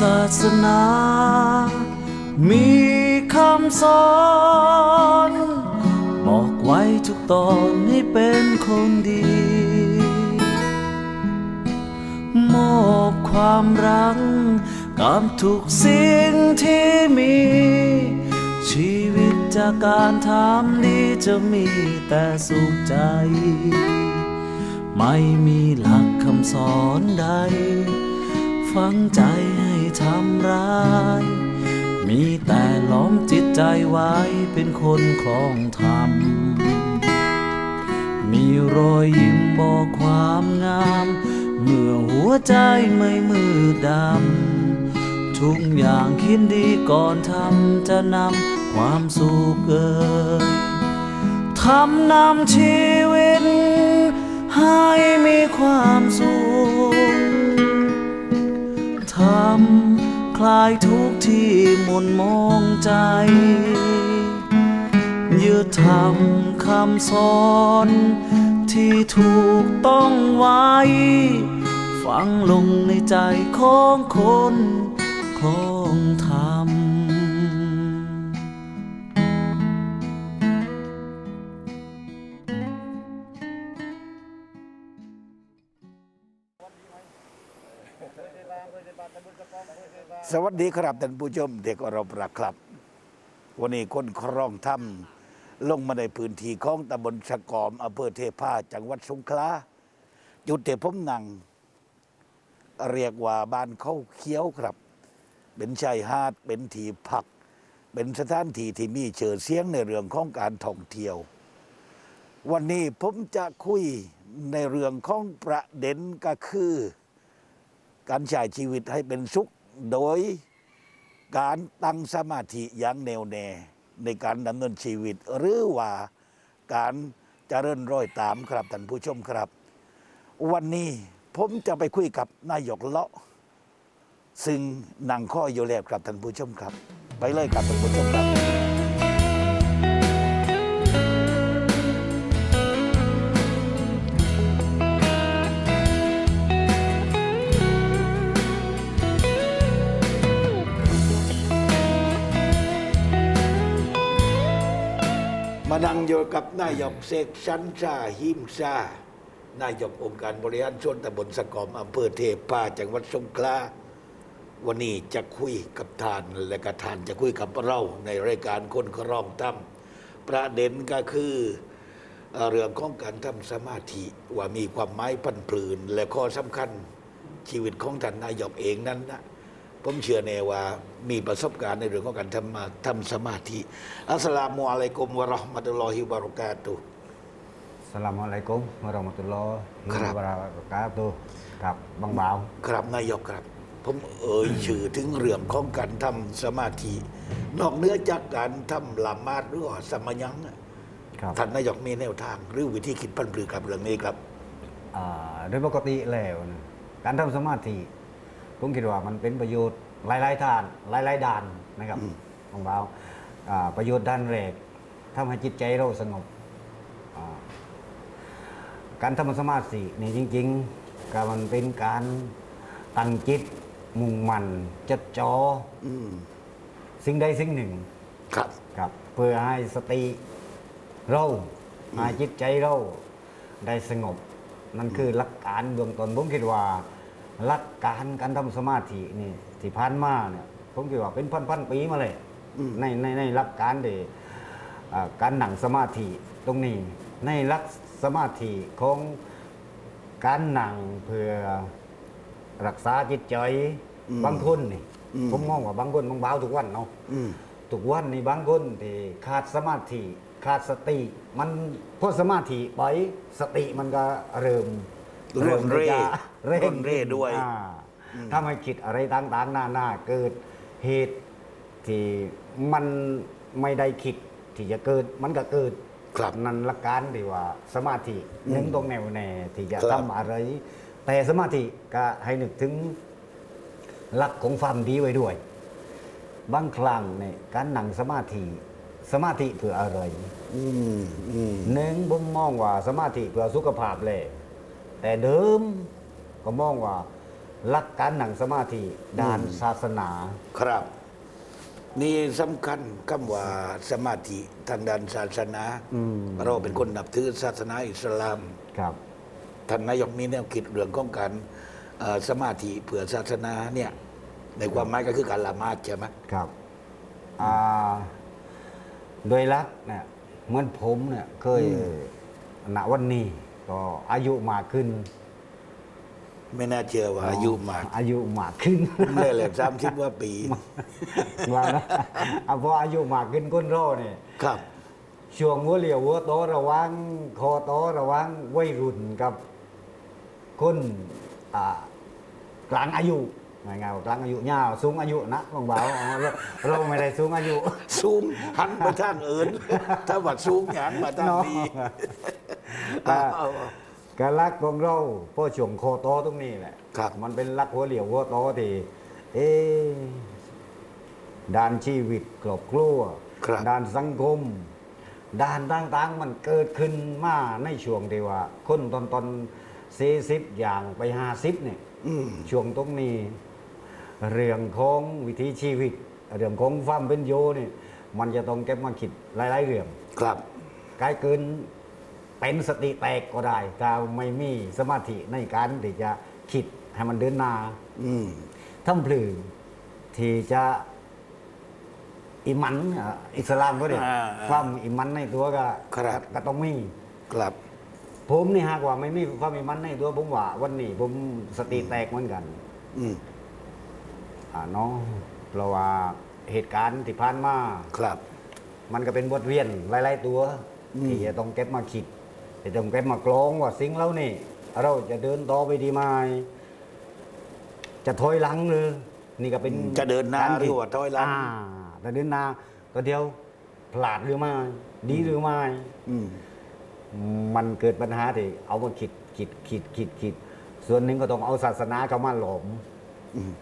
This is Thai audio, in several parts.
ศาสนา มีคำสอน บอกไว้ทุกตอนให้เป็นคนดี มอบความรักกับทุกสิ่งที่มี ชีวิตจากการทำดีจะมีแต่สุขใจ ไม่มีหลักคำสอนใด ฝังใจ ทำร้าย มีแต่ล้อมจิตใจไว้เป็นคนคลองธรรม มีรอยยิ้มบอกความงาม เมื่อหัวใจไม่มืดดำ ทุกอย่างคิดดีก่อนทำจะนำความสุขเอ่ยทำนำชีวิตให้มีความสุขำคลายทุกที่หมุนมองใจยึดทำคำสอนที่ถูกต้องไว้ ฝังลงในใจของคนคลอ สวัสดีครับท่านผู้ชมเด็กอรบรักครับ วันนี้คนครองถ้ำลงมาในพื้นที่ของตำบลสะกอมอำเภอเทพาจังหวัดสงขลาจุดเตผมนังเรียกว่าบ้านเขาเขียวครับ เป็นชายหาดเป็นที่พัก เป็นสถานที่ที่มีเชิดเสียงในเรื่องของการท่องเที่ยว วันนี้ผมจะคุยในเรื่องของประเด็นก็คือ การใช้ชีวิตให้เป็นสุขโดยการตั้งสมาธิอย่างแน่วแน่ในการดำเนินชีวิต หรือว่าการเจริญรอยตามครับท่านผู้ชมครับ วันนี้ผมจะไปคุยกับนายกเลาะ ซึ่งนั่งข้ออยู่แล้วครับท่านผู้ชมครับ ไปเลยครับท่านผู้ชมครับ กับนายกเสกชันชาหิมซานายกองค์การบริหารส่วนตำบลสะกอมอำเภอเทพาจังหวัดสงขลาวันนี้จะคุยกับทานและก็ทานจะคุยกับเราในรายการคนครองตั้มประเด็นก็คือเอ่อเรื่องของการทำสมาธิว่ามีความหมายพันปลืนและข้อสำคัญชีวิตของท่านนายกเองนั้นนะ ผมเชื่อแน่ว่ามีประสบการณ์ในเรื่องของการทำมาทำสมาธิ อัสสลามุอะลัยกุมวะเราะห์มะตุลลอฮิวะบะเราะกาตุฮ์ Assalamualaikum warahmatullahi ครับ wabarakatuh ครับบางบ่าวครับนายกครับ ผมเอ่ยชื่อถึงเรื่องของการทำสมาธิ นอกเหนือจากการทำละหมาดหรือว่าสมยังอะครับท่านนายกมีแนวทาง หรือวิธีคิดพันปรือกับเรื่องนี้ครับ อ่าโดยปกติแล้วนะการทำสมาธิ ผมคิดว่ามันเป็นประโยชน์หลายๆทานหลายๆด้านนะครับบางบ่าวอ่าประโยชน์ด้านแรกทำให้จิตใจเราสงบอ่าการทำสมาธินี่จริงๆก็มันเป็นการตั้งจิตมุ่งมั่นจดจ่ออืมสิ่งใดสิ่งหนึ่ง ครับครับ เพื่อให้สติเราให้จิตใจเราได้สงบ นั่นคือหลักการเบื้องต้นผมคิดว่า หลักการการทำสมาธินี่ที่ผ่านมาเนี่ยผมคิดว่าเป็นพันๆปีมาเลยอืมในในในหลักการเดอ่าการหนังสมาธิตรงนี้ ในหลักสมาธิของการหนังเพื่อรักษาจิตใจบางคนนี่ผมมองว่าบางคนบางเบาทุกวันเนาะอืมทุกวันนี้บางคนที่ขาดสมาธิขาดสติ มันพอสมาธิไปสติมันก็เริ่ม ร่วนเร่ที่จะเร่ร่วงนเร่ด้วยอ่าถ้าไม่คิดอะไรต่างๆหน้าๆเกิดเหตุที่มันไม่ได้คิดที่จะเกิดมันก็เกิดครับนั่นละการที่ว่าสมาธิหนึ่งตรงแนวแน่ที่จะครับทำอะไร แต่สมาธิก็ให้นึกถึงหลักของความดีไว้ด้วย บางครั้งเนี่ยการนั่งสมาธิสมาธิเพื่ออะไรอืมอืมหนึ่งผมมองว่าสมาธิเพื่อสุขภาพเลย แต่เดิมก็มองว่าลักการหนังสมาธิด้านศาสนา ครับ นี่สำคัญคำว่าสมาธิทางด้านศาสนาอืม เราเป็นคนนับถือศาสนาอิสลาม ครับ ท่านนายกมีแนวคิดเรื่องของการเอ่อสมาธิเผื่อศาสนาเนี่ยในความหมายก็คือการละหมาดใช่ไหมครับอ่าโดยลักษณ์เนี่ยเหมือนผมเนี่ยเคยณวันนี้ ก็อายุมากขึ้น ไม่น่าเชื่อว่าอายุมาก อายุมากขึ้นเลยแหละสามสิบว่าปีว่านะอะพออายุมากขึ้นก้นโรเนี่ยครับช่วงหัวเหลียวหัวโตระวังคอโตระวังวัยรุ่นกับคนอ่ากลางอายุ ไงายๆว่ากลางอายุยาวสูงอายุนะบางบ่าวอ๋อเราเราไม่ได้สูงอายุซูมหันไปทางอื่น ถ้าว่าซูมหันมาทางนี้อ่าเอาเอาการรักของเราเพราะช่วงคอโตตรงนี้แหละครับ มันเป็นรักหัวเหลียวหัวโตที่เอ๊ะด้านชีวิตครอบครัวครับ ด้านสังคม ด้านต่างๆ มันเกิดขึ้นมาในช่วงที่ว่า คนตอนตอนสี่สิบอย่างไปห้าสิบเนี่ย อืม ช่วงตรงนี้ เรื่องของวิถีชีวิต เรื่องของความเป็นโยนี่มันจะต้องเก็บมาคิดหลาย ๆ เรื่องครับกลายเกินเป็นสติแตกก็ได้ถ้าไม่มีสมาธิในการที่จะคิดให้มันเดินหน้าอืมทำพลือที่จะอิมันอะอิสลามก็เด็อ่าอ่าความอิมันในตัวก็ครับก็ต้องมีครับผมนี่หากว่าไม่มีความอิมันในตัวผมว่าวันนี้ผมสติแตกเหมือนกัน อืม อ่าเนาะเพราะว่าเหตุการณ์ที่ผ่านมาครับ มันก็เป็นบทเรียนหลาย ๆ ตัวอืม ที่จะต้องเก็บมาคิดจะต้องเก็บมากรองว่าสิ่งเหล่านี้เราจะเดินต่อไปดีไหมจะถอยหลังหรือนี่ก็เป็นจะเดินหน้าการหรือว่าถอยหลังาจะเดินหน้าก็เดียวพลาดหรือไม่ดีหรือไม่ อืม มันเกิดปัญหาที่เอามาคิดคิดคิดคิดคิด ส่วนหนึ่งก็ต้องเอาศาสนาเข้ามาหลอมอืม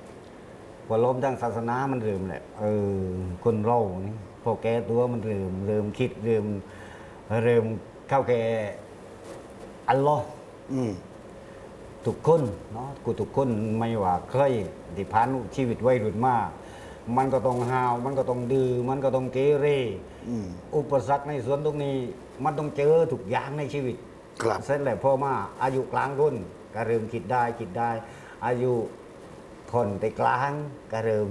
พอล้มทางศาสนามันเริ่มแหละเออคนเรานี่พอแก้ตัวมันเริ่มเริ่มคิดเริ่มเริ่มเข้าแก่อัลลอฮ์อืมทุกคนเนาะกูทุกคนไม่ว่าเคยที่ผ่านชีวิตวัยรุ่นมามันก็ต้องหาว มันก็ต้องดื้อมันก็ต้องเกเรอืมอุปสรรคในส่วนตรงนี้ มันต้องเจอทุกอย่างในชีวิตครับเสร็จแล้วพอมาอายุกลางคนก็เริ่มคิดได้คิดได้ อายุ ทนแต่กลางก็เริ่ม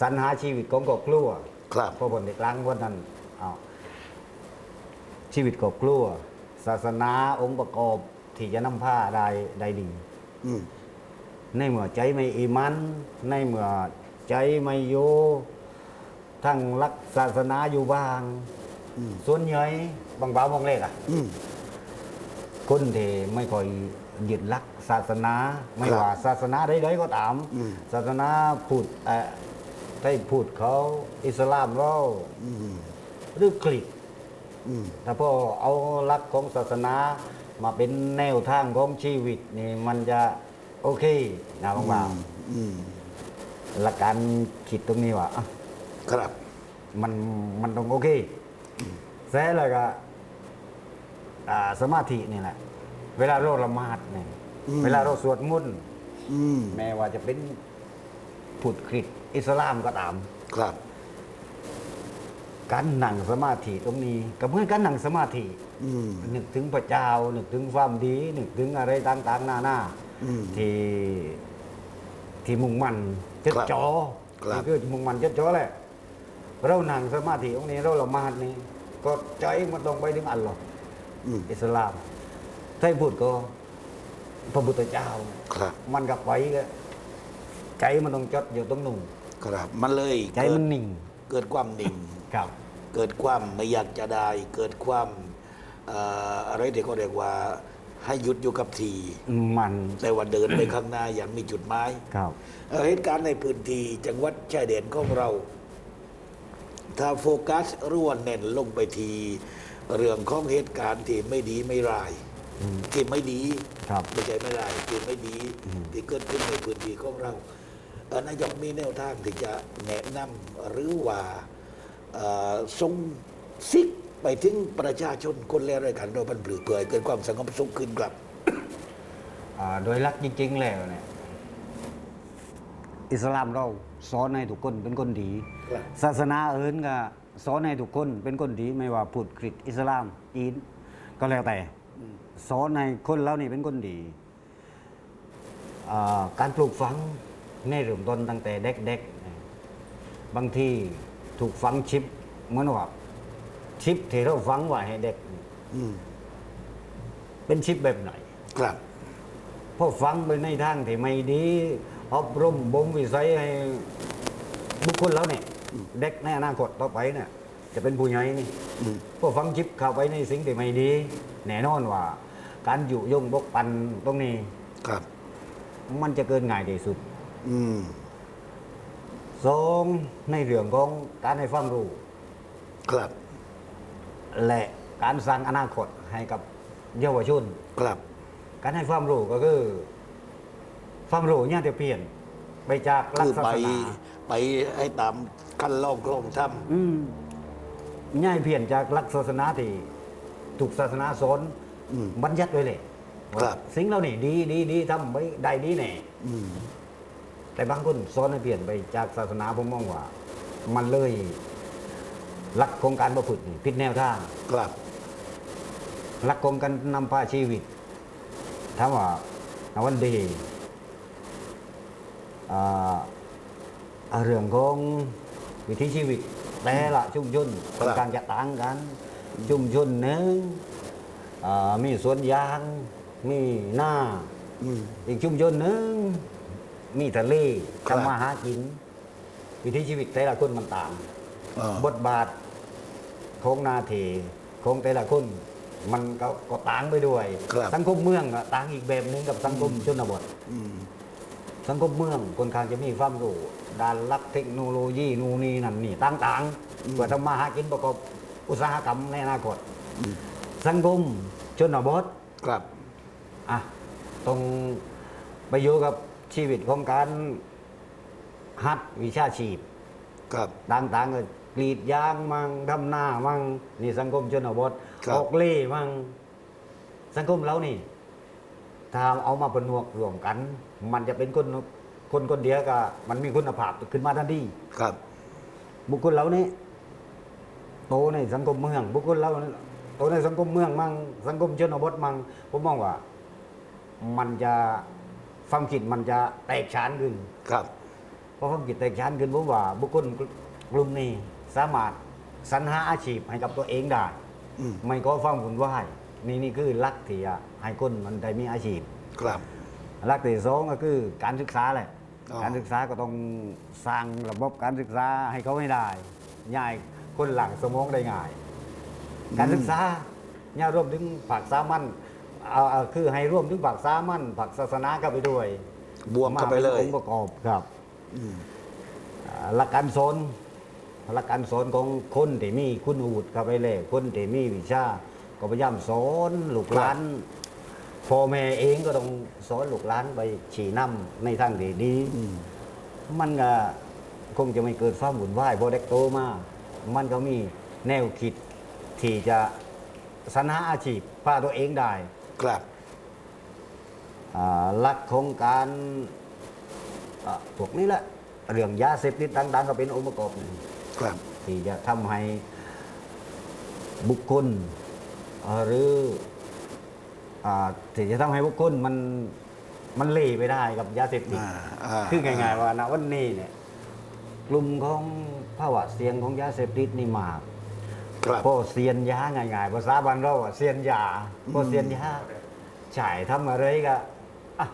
สรรหาชีวิตของครอบครัวครับพอผลแต่กลางวันนั้นเอาชีวิตครอบครัว ศาสนาองค์ประกอบที่จะนำผ้าได้ได้ดีอืมในเมื่อใจไม่อีมัน ในเมื่อใจไม่โยทั้งรักศาสนาอยู่บ้างอืมส่วนใหญ่บางบ่าวบางเล็กอะอืมคนที่ไม่ค่อย ยึดหลักศาสนา ไม่ครับว่าศาสนาใดๆก็ตามอืมศาสนาพูดเอ่อได้พูดเขาอิสลามเราอืมหรือกรีกอืมถ้าพอเอาหลักของศาสนามาเป็นแนวทางของชีวิตนี่มันจะโอเคนะบางบ่าวอืมหลักการคิดตรงนี้ว่าอะครับ มันมันต้องโอเคแซ่แล้วก็อ่าสมาธินี่แหละ เวลาเราละหมาดเนี่ยอืม เวลาเราสวดมนต์อืมแม้ว่าจะเป็นพุทธคริสต์อิสลามก็ตาม ครับ การนั่งสมาธิตรงนี้ก็เหมือนการนั่งสมาธิ อืม นึกถึงพระเจ้า นึกถึงความดี นึกถึงอะไรต่างๆหน้าหน้าอืมที่ที่มุ่งมั่นจดครับจ่อครับนี่คือมุ่งมั่นจดจ่อแหละเรานั่งสมาธิตรงนี้เราละหมาดนี่ก็ใจมันตรงไปถึงอัลลอฮ์อืมอิสลาม ถ้าให้พูดก็ พระพุทธเจ้า ครับ มันกับไปก็ใจมันต้องจดอยู่ตรงนู่นครับมันเลยใจมันนิ่งเกิดความนิ่ง ครับ เกิดความไม่อยากจะได้ เกิดความเอ่ออะไรที่เขาเรียกว่า ให้หยุดอยู่กับที มันแต่ว่าเดินไปข้างหน้าอย่างมีจุดหมาย ครับ เอ่อเหตุการณ์ในพื้นที่จังหวัดชายแดนของเรา ถ้าโฟกัสร่วนเน้นลงไปที เรื่องของเหตุการณ์ที่ไม่ดีไม่ร้าย อืมที่ไม่ดีครับไม่ใช่ไม่ร้ายที่ไม่ดีที่เกิดขึ้นในพื้นที่ของเราเอ่อนายกมีแนวทางที่จะแนะนำหรือว่าเอ่อทรงซิกไปถึงประชาชนคนแรกรายกันเราบันปลือเปื่อยเกิดความสงบสุขขึ้นครับอ่าโดยหลักจริง ๆ แล้วเนี่ยอิสลามเราสอนให้ทุกคนเป็นคนดีครับศาสนาอื่นก็สอนให้ทุกคนเป็นคนดีไม่ว่าพุทธคริสต์อิสลามอีนก็แล้วแต่ สอนให้คนเรานี่เป็นคนดีอ่าการปลูกฝังในเริ่มต้นตั้งแต่เด็กๆ บางที่ถูกฝังชิปเหมือนว่าชิปที่เราฝังไว้ให้เด็กอืมเป็นชิปแบบไหน ครับพอฟังไปในทางที่ไม่ดีอบรมบ่มวิสัยให้บุคคลแล้วเนี่ยเด็กในอนาคตต่อไปเนี่ย จะเป็นผู้ใหญ่นี่อืมพอฟังชิปเข้าไปในสิ่งที่ไม่ดี แน่นอนว่า การอยู่ยงบกปันตรงนี้ครับ มันจะเกินง่ายที่สุด อืมสองในเรื่องของการให้ความรู้ครับ และการสร้างอนาคตให้กับเยาวชนครับ การให้ความรู้ก็คือความรู้เนี่ยจะเปลี่ยนไปจากหลักคือศาไปสนาไปให้ตามขั้นลองคลองถ้อืม ง่ายเปลี่ยนจากหลักศาสนาที่ถูกศาสนาสอนบัญญัติไว้เลยครับ สิ่งเหล่านี้ดีดีดีทำไว้ได้ดีแน่ำอืม แต่บางคนสอนให้เปลี่ยนไปจากศาสนาผมมองว่า มันเลยหลักของการประพฤตินี่ผิดแนวทาง ครับ หลักของการนำพาชีวิตถามว่าเอาวันดีอ่าอ่าเรื่องของวิถีชีวิต แต่ละชุมชนครับค่อนข้างจะต่างกัน ชุมชนหนึ่งอ่ามีสวนยาง มีหน้า อืม อีกชุมชนหนึ่งมีทะเลครับ ทำมาหากิน วิถีชีวิตแต่ละคนมันต่าง อ่าบทบาทของนาทีของแต่ละคน มันก็ก็ต่างไปด้วย ครับสังคมเมืองก็ต่างอีกแบบหนึงกับสังคมชนบท อืม สังคมเมืองคนข้างจะมีความรู้ ด้านลักเทคโนโลยีนู่นนี่นั่นนี่ต่างๆเพื่อทำมาหากินประกอบอุตสาหกรรมในอนาคต สังคมชนบทครับอะตรงไปอยู่กับชีวิตของการหัดวิชาชีพ ครับ ต่างๆก็กรีดยางมั่งทำหน้ามั่งนี่สังคมชนบทครับออกเล่มั่งสังคมเรานี่ ถ้าเอามาผนวกรวมกัน มันจะเป็นคน คนคนเดียวก็มันมีคุณภาพขึ้นมาทันทีครับ บุคคลเรานี่โตในสังคมเมือง บุคคลเราโตในสังคมเมืองมั่งสังคมชนบทมั่งผมมองว่า มันจะความคิดมันจะแตกฉานขึ้นครับเพราะความคิดแตกฉานขึ้นผมว่า บุคคลกลุ่มนี้สามารถสรรหาอาชีพให้กับตัวเองได้อืมไม่ก็ความวุ่นวายนี่นี่คือหลักที่จะให้คนมันได้มีอาชีพ ครับหลักที่สองก็คือการศึกษาแหละ อ๋อ การศึกษาก็ต้องสร้างระบบการศึกษาให้เขาให้ได้ง่ายคนหลังสมองได้ง่าย การศึกษาเนี่ยรวมถึงผักสามัญเอาเอาคือให้ร่วมถึงผักสามัญผักศาสนาเข้าไปด้วยบวมเข้าไปเลยมองค์ประกอบครับอืมอ่าหลักการสอนหลักการสอนของคนที่มีคุณอูดเข้าไปเลยคนที่มีวิชาก็พยายามสอนลูกหลาน พ่อแม่เองก็ต้องสอนลูกหลานไปฉีนำในทางที่ดีอืมมันก็คงจะไม่เกิดความวุ่นวายพอเด็กโตมา มันก็มีแนวคิดที่จะสรรหาอาชีพพาตัวเองได้ครับอ่าหลักของการอ่าพวกนี้แหละเรื่องยาเสพติดต่างๆก็เป็นองค์ประกอบหนึ่งครับที่จะทำให้บุคคลเอ่อหรือ อ่าที่จะทำให้บุคคลมันมันเล่ไปได้กับยาเสพติด อ่าอ่า คือง่ายๆว่าณวันนี้เนี่ยกลุ่มของภาวะเสียงของยาเสพติดนี่มาก ครับ พอเสียนยาง่ายๆภาษาบ้านเราอะเสียนยาพอเสียนยาฉายทำอะไรก็อะ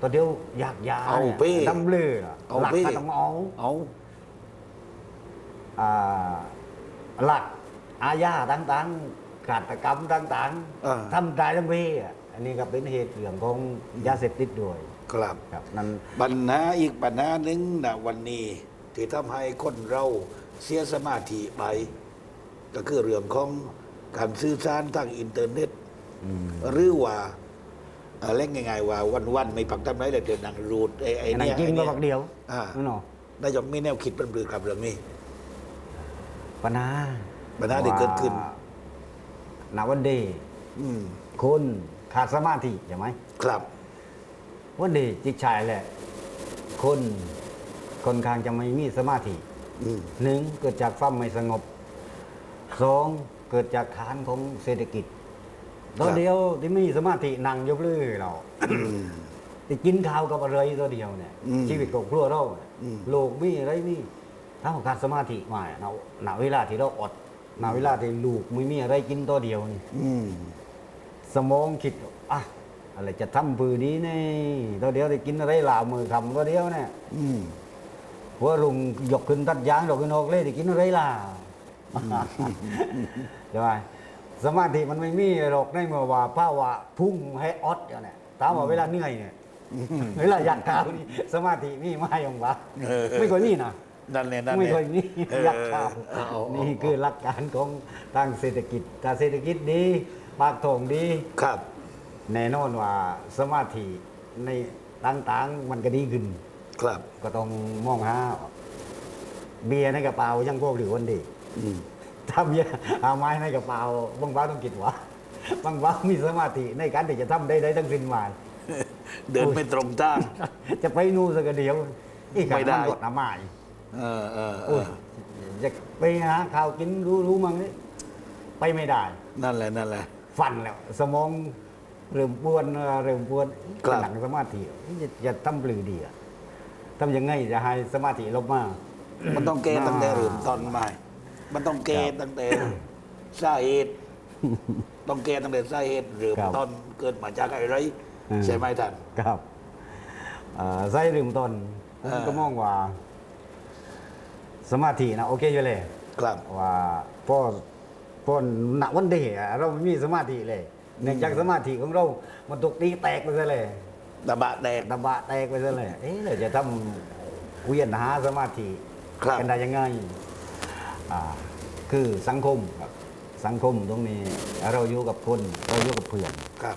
ตอนเดียวอยากยาเอานี่ยเป้ดำเลือเอาหลักเป้ก็ต้องเอาเอา อ่าหลักอาญาต่างๆ การกรรมต่างอ่า ๆทำได้ทั้งเวอะอันนี้ก็เป็นเหตุเรื่องของยาเสพติดด้วยครับ ครับนั่นปัญหาอีกปัญหาหนึ่งนะวันนี้ ที่ทำให้คนเราเสียสมาธิไป ก็คือเรื่องของการสื่อสารทางอินเทอร์เน็ต หรือว่าเอ่อเล่นง่ายๆว่าวันๆไม่ปักทำไรเลยเดินนังรูดไอ้ไอ้ไอ้นั่นเนี่ยจริงไอ้ก็เนี่ยบักเดียวอ่านั่นเนาะนายกมีแนวคิดเป็นปรือกับเรื่องนี้ ปัญหาปัญหาที่เกิดขึ้น ว่า ณวันเดย์อืมคนขาดสมาธิใช่ไหมครับวันเดย์จิกชายแหละ คนค่อนข้างจะไม่มีสมาธิอืมหนึ่งเกิดจากความไม่สงบสองเกิดจากฐานของเศรษฐกิจตัวเดียวที่ไม่มีสมาธินั่งอยกเลื่อเราที่กินข้าวกับอะไรตัวเดียวเนี่ยอืมชีวิตของครัวเราเนี่ยอืมโลกมีอะไรมีถ้าขาดสมาธิมาเนาณณเวลาที่เราอด ณเวลาที่ลูกไม่มีอะไรกินตัวเดียวนี่อืมสมองคิดอะอะไรจะทำปือดีนี่ตัวเดียวได้กินอะไรหลามือคำตัวเดียวเนี่ยอืมหัวลุงยกขึ้นตัดยางยกขึ้นออกเลยได้กินอะไรล่ะใช่ไหมสมาธิมันไม่มีหรอกในเมื่อว่าภาวะพุ่งให้ออดอย่างเนี่ยถามว่าเวลาเหนื่อยเนี่ยเวลาอยากข้าวนี่สมาธิมีไหมองวะเออไม่ค่อยมีนะ นั่นแหละนั่นแหไม่ละค่อยมีเอออยากข้าวเอาเอาเอานี่คือหลักการของทางเศรษฐกิจถ้าเศรษฐกิจดีปากทองดี ครับ แน่นอนว่าสมาธิในต่างๆมันก็ดีขึ้น ครับ ก็ต้องมองหาเบียร์ในกระเป๋ายังพวกหรือวันดีอืม ถ้าเบียร์เอาไม้ในกระเป๋าบางบ้าต้องคิดว่าบางบ้ามีสมาธิในการที่จะทำได้ได้ทั้งสิ้นมา เดินไม่ตรงทาง จะไปนู่นสักเดียวอีกไม่ได้กดน้ำไม้ เออเออเอโอ้ยอจะไปหาข้าวกินรู้รู้มั้งนี่ไปไม่ได้ นั่นแหละนั่นแหละ ฟันแล้ว สมองเริ่มปวนเอ่อเริ่มปวนครับ หลังสมาธิจะจะทำปลือดีอะทำยังไงจะให้สมาธิลบมา มันต้องแก้ตั้งแต่เริ่มต้นใหม่ มันต้องแก้ตั้งแต่สาเหตุต้องแก้ตั้งแต่สาเหตุเริ่มครับต้นเกิดมาจากอะไรอืม ใช่ไหมท่าน ครับเอ่อไส้ริมต้นผมอ่าก็มองว่า สมาธินะโอเคอยู่เลยครับว่าพอพอหนักวันเดียเราไม่มีสมาธิเลยเนื่องจากสมาธิของเรา มันถูกตีแตกไปซะเลยตะบะแดกตะบะแตกไปซะเลยเอ๊ะเราจะทำเวียนหาสมาธิครับกันได้ยังไงอ่าคือสังคมครับสังคมตรงนี้ เราอยู่กับคนเราอยู่กับเพื่อนครับ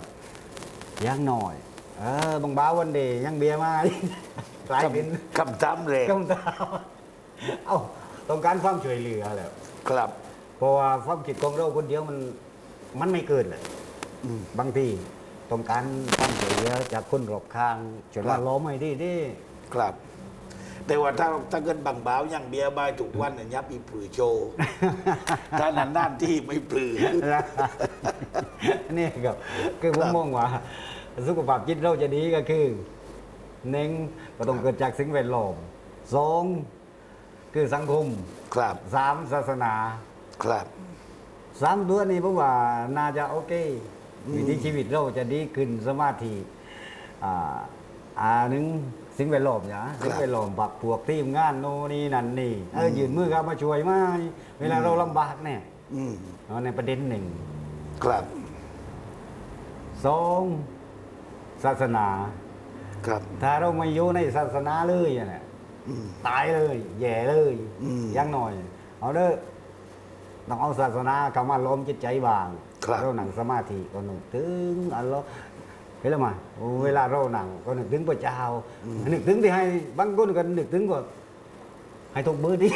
อยังหน่อย เออบางบ้าวันเดย์ยังเบียร์มา กลายเป็นคำถามแรกคำถาม เอ้าต้องการความช่วยเหลือแล้วครับ เพราะว่าความคิดของเราคนเดียวมันมันไม่เกินเลยอืมบางทีต้องการความช่วยเหลือจากคนรอบข้างจนว่าครับล้อไม่ดีดิครับ แต่ว่าถ้าถ้าเกินบังเบาอย่างเบียร์บายทุกวันน่ะยับอีปลือโชว์ถ้านันนั่นที่ไม่ปลือนี่ครับคือผมครับมองว่าสุขภาพจิตเราจะดีก็คือหนึ่งก็ต้องเกิดจากสิ่งแวดล้อมสอง คือสังคมครับสามศาสนาครับสามตัวนี้ผมว่าน่าจะโอเควิถีชีวิตเราจะดีขึ้นสมาธิอ่าอ่าหนึ่งสิ่งแวดล้อมนะสิ่งแวดล้อมปักพวกทีมงานโน่นนี่นั่นนี่เออยืนมือเข้ามาช่วยไหมเวลาเราลำบากเนี่ยอืมเอาในประเด็นหนึ่งครับสองศาสนา ครับ ถ้าเราไม่อยู่ในศาสนาเลยอะเนี่ยอืม ตายเลยแย่เลยอืมอยังหน่อย เอาเด้อต้องเอาศาสนาเข้ามาล้อมจิตใจบางครับเราหนังสมาธิก็นึกถึงอัลลอฮ์เห็นแล้วมาเวลาเราหนังก็นึกถึงพระเจ้านึกถึงที่ให้บางคนก็นึกถึงก็ให้ทุกมือดิ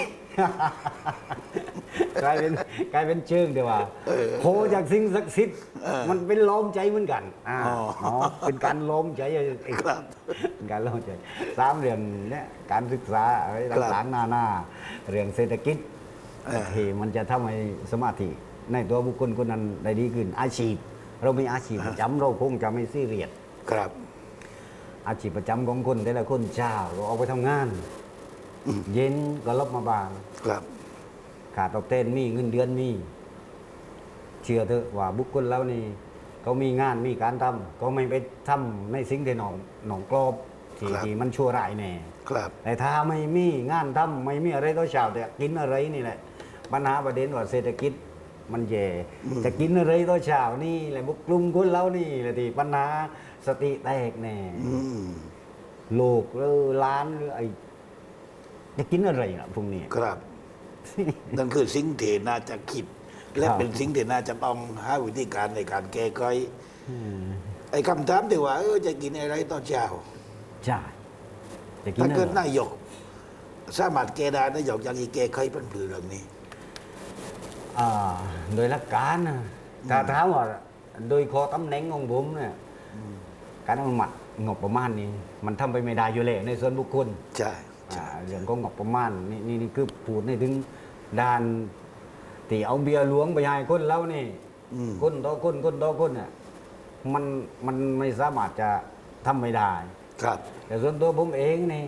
กลายเป็นกลายเป็นเชิงเดียวว่าโคจากสิ่งศักดิ์สิทธิ์มันเป็นล้อมใจเหมือนกันอ่าอ๋ออ๋อเป็นการล้อมใจเองครับเป็นการล้อมใจสามเรื่องเนี่ยการศึกษาอะไรครับต่างๆนานาเรื่องเศรษฐกิจเออที่มันจะทำให้สมาธิในตัวบุคคลคนนั้นได้ดีขึ้น อาชีพ เรามีอาชีพประจำเราคงจะไม่ซีเรียสครับ อาชีพประจำของคนแต่ละคนเช้าเราออกไปทำงาน เย็นก็ลบมาบางครับ ขาดตอบแทนมีเงินเดือนมีเชื่อเถอะว่าบุคคลแล้วนี่เขามีงานมีการทำเขาไม่ไปทำในสิ่งที่หนองหนองกรอบที่ครับ ที่มันชั่วร้ายแน่ ครับ แต่ถ้าไม่มีงานทำไม่มีอะไรต่อเช้าแต่กินอะไรนี่แหละปัญหาประเด็นว่าเศรษฐกิจมันแย่จะกินอะไรต่อเช้านี่แหละบุกกลุ่มคนเรานี่แหละที่ปัญหาสติแตกแน่อืมโลกหรือล้านหรือไอ้จะกินอะไรล่ะพวกนี้ ครับ นั่นคือสิ่งที่น่าจะคิด และครับเป็นสิ่งที่น่าจะต้องหาวิธีการในการแก้ไขไอ้คำถามที่ว่าเออจะกินอะไรตอนเช้าใช่จะกินถ้าอะไรเกิดนายก สามารถแก้ได้นายกอย่างอีแก้ไขปัญหาเรื่องนี้อ่าโดยหลักการนะถ้าถามว่าโดยคอตำแหน่งของผมเนี่ยการอนุมัติงบประมาณนี้ มันทำไปไม่ได้อยู่แล้วในส่วนบุคคลใช่อ่า เรื่องของงบประมาณนี่นี่นี่คือพูดในถึงด้านที่เอาเบียร์หลวงไปให้คนแล้วนี่อืมคนต่อคนคนต่อคนเนี่ยมันมันไม่สามารถจะทำไม่ได้ ครับ แต่ส่วนตัวผมเองนี่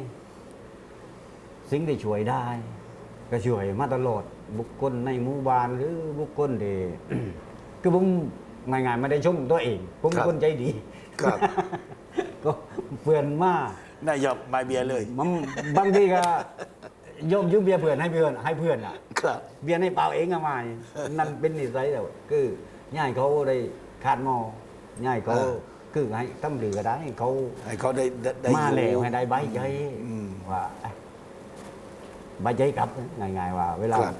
สิ่งที่ช่วยได้ ก็ช่วยมาตลอดบุคคลในหมู่บ้านหรือบุคคลที่คือผมง่ายๆไม่ได้ชมตัวเอง ผมเป็นคนใจดี ครับ ก็เพื่อนมาก นายกมาเบียร์เลย มันบางทีก็ยอมยืมเบียร์เพื่อนให้เพื่อนให้เพื่อนอะ ครับ เบียร์ในเปล่าเองอะมานั่นเป็นนิสัยแต่ว่าคือง่ายเขาได้ขาดหมอง่ายเขาเออ คือให้ตั้มหรือก็ได้เขาให้เขาได้ได้ได้มาอยู่แล้วให้ได้ใบใจอืม ว่าเอ้ยใบใจกลับง่ายๆว่า เวลา ครับ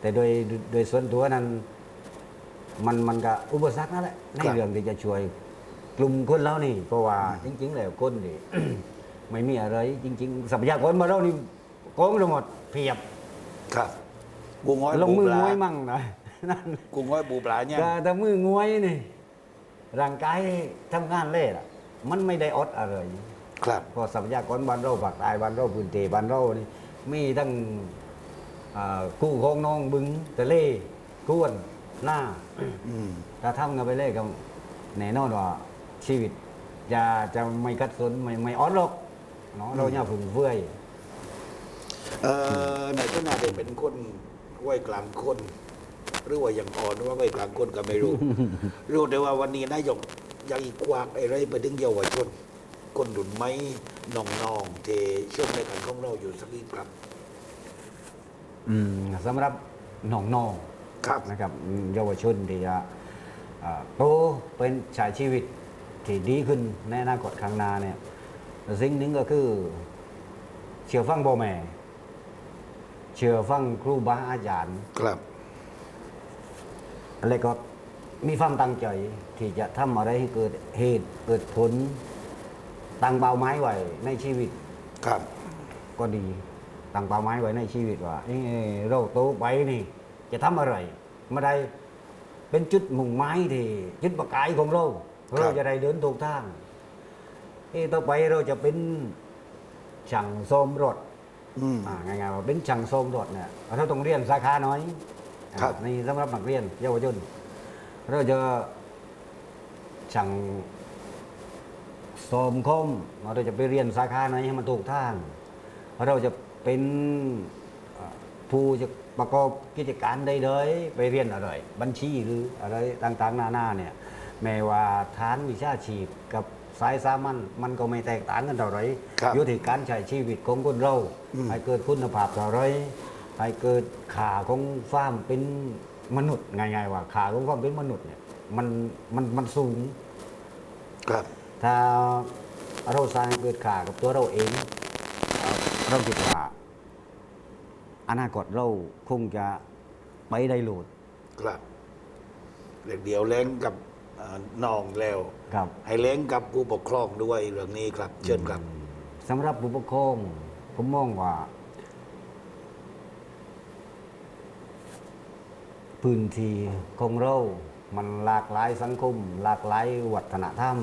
แต่โดยโดยส่วนตัวนั้น มันมันก็อุปสรรคนั่นแหละในเรื่องที่จะช่วย กลุ่มคนเรานี่เพราะว่าจริง ๆ แล้วคนนี่ ไม่มีอะไรจริงๆทรัพยากรมานเรานี่กองทั้งหมดเพียบ ครับกูง้อยลงมือปูปลางวยมั่งนะนั่นกูง้อยปูปลาเนี่ยก็ถ้ามืองวยนี่ร่างกายทำงานเล่อะมันไม่ได้อดอะไรครับเพราะทรัพยากรบ้านเราภาคใต้บ้านเราพื้นที่บ้านเรานี่มีทั้งอ่ากู้คลองน้องบึงทะเลกวนหน้าอืมถ้าทำกันไปเลยก็แน่นอนว่า ชีวิต จะจะไม่กัดสนไม่ไม่ออดหรอกเนาะเราเนี่ยาพึ่งเฟื่อยเอ่อในขณะที่เป็นคนวัยกลางคน หรือว่ายังอ่อนหรือว่าวัยกลางคนก็ไม่รู้ รู้แต่ว่าวันนี้นายกยังอีกกวางไอ้ไรไปถึงเยาวชน คนดุนไม้น้องๆที่ช่วงในการของเราอยู่สักนิดครับ อืมสำหรับน้องๆครับนะครับอืมเยาวชนที่จะอ่าโตเป็นชายชีวิต ที่ดีขึ้นในอนาคตข้างหน้าเนี่ยสิ่งหนึ่งก็คือ เชื่อฟังพ่อแม่ เชื่อฟังครูบาอาจารย์ ครับแล้วก็มีความตั้งใจที่จะทำอะไรให้เกิดเหตุเกิดผลตั้งเป้าหมายไว้ในชีวิต ครับ ก็ดีตั้งเป้าหมายไว้ในชีวิตว่าเอ้เราโตไปนี่ จะทำอะไรไม่ได้เป็นจุดมุ่งหมายที่จุดประกายของเรา ครับ เราจะได้เดินถูกทางเอ้ต่อไปเราจะเป็นช่างซ่อมรถอืม อ่าง่ายๆว่าเป็นช่างซ่อมรถเนี่ยเราต้องเรียนสาขาน้อยครับ อ่านี่สำหรับนักเรียนเยาวชนเราจะช่างซ่อมคอมเราจะไปเรียนสาขาไหนให้มันถูกทางเราจะเป็นเอ่อผู้จะประกอบกิจการใดๆไปเรียนอะไรบัญชีหรืออะไรต่างๆนานาเนี่ย แม้ว่าฐานวิชาชีพกับสายสามัญมันก็ไม่แตกต่างกันเท่าไหรครับอยู่ที่การใช้ชีวิตของคนเรา อืม ให้เกิดคุณภาพเท่าไหรให้เกิดขาของฟ้ามเป็นมนุษย์ง่ายๆว่าขาของความเป็นมนุษย์เนี่ยมันมันมันสูง ครับ ถ้าเราสร้างให้เกิดขากับตัวเราเองเอ่อเราคิดว่าอนาคตเราคงจะไปได้โหลด ครับเด็กเดียวเล้งกับเอ่อ น้องแล้ว ครับ ให้เล้งกับผู้ปกครองด้วยเรื่องนี้ครับ เชิญครับ สำหรับผู้ปกครองผมมองว่า พื้นที่ของเรา มันหลากหลายสังคม หลากหลายวัฒนธรรม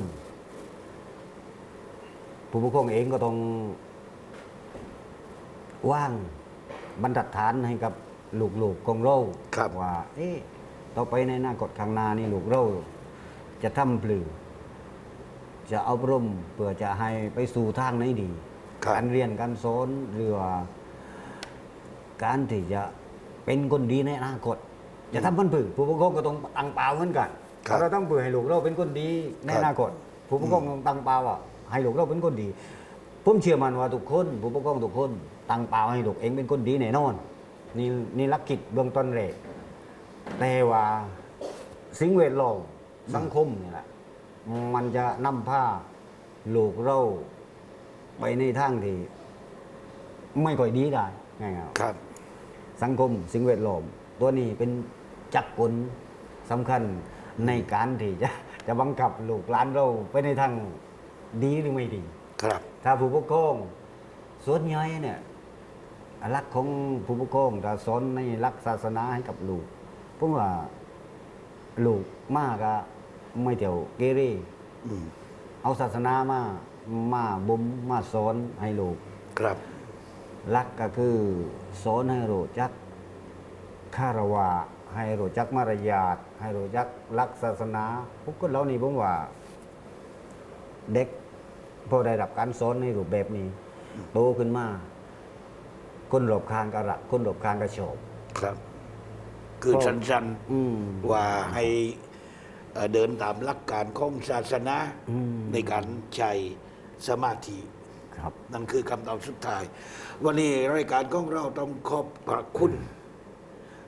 ผู้ปกครองเองก็ต้องว่างบรรทัดฐานให้กับลูกๆของเราครับ ว่า เอ๊ะต่อไปในอนาคตข้างหน้านี่ลูกเรา จะทำปลือ จะเอารมเพื่อจะให้ไปสู่ทางไหนดี ครับ การเรียนการสอนหรือว่าการที่จะเป็นคนดีในอนาคต จะทำมันผือผู้ปกครองก็ต้องตั้งเป้าเหมือนกันครับเราต้องเผื่อให้ลูกเราเป็นคนดีในครับอนาคตผู้ปกครองต้องตั้งเป้าว่าให้ลูกเราเป็นคนดีผมเชื่อมันว่าทุกคนผู้ปกครองทุกคนตั้งเป้าให้ลูกเองเป็นคนดีแน่นอนนี่นี่ลักกิจเบื้องต้นเลยแต่ว่าสิ่งแวดล้อม สังคมนี่แหละมันจะนำพาลูกเราไปในทางที่ ไม่ค่อยดีได้ง่ายๆครับ สังคมสิ่งแวดล้อมตัวนี้เป็นจักรกลสำคัญในการที่จะจะบังคับลูกหลานเราไปในทางดีหรือไม่ดี ครับ ถ้าผู้ปกครองส่วนใหญ่เนี่ยหลักของผู้ปกครองถ้าสอนในหลักศาสนาให้กับลูกผมว่าลูกมากก็ ไม่เที่ยวเกเรอืมเอาศาสนามามาบ่มมาสอนให้ลูกครับลักก็คือสอนให้รู้จักคารวะให้รู้จักมารยาทให้รู้จักลักศาสนาพวกคนเรานี่ผมว่า เด็กพอได้รับการสอนในรูปแบบนี้โตขึ้นมาคนหลบคางกระรักคนหลบคางกระโฉบครับ คือก็สั้นอืมๆว่าให้ เอ่อเดินตามหลักการของศาสนาอืมในการใช้สมาธิครับนั่นคือคำตอบสุดท้าย วันนี้รายการของเราต้องขอบพระคุณ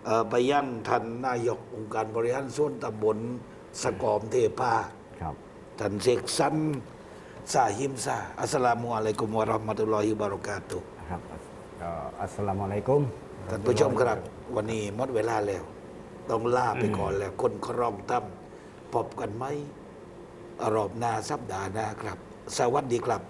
เอ่อไปยังท่านนายกองค์การบริหารส่วนตำบลสะกอมเทพาครับท่านเสกสรรสาหิมซาอัสสลามุอะลัยกุมวะเราะห์มะตุลลอฮิวะบะเราะกาตุฮ์ครับเอ่ออัสสลามุอะลัยกุมท่านผู้ชมครับ วันนี้หมดเวลาแล้ว ต้องลาไปก่อนแล้ว คนครองตั้ม พบกันไหมรอบหน้าสัปดาห์หน้าครับ สวัสดีครับ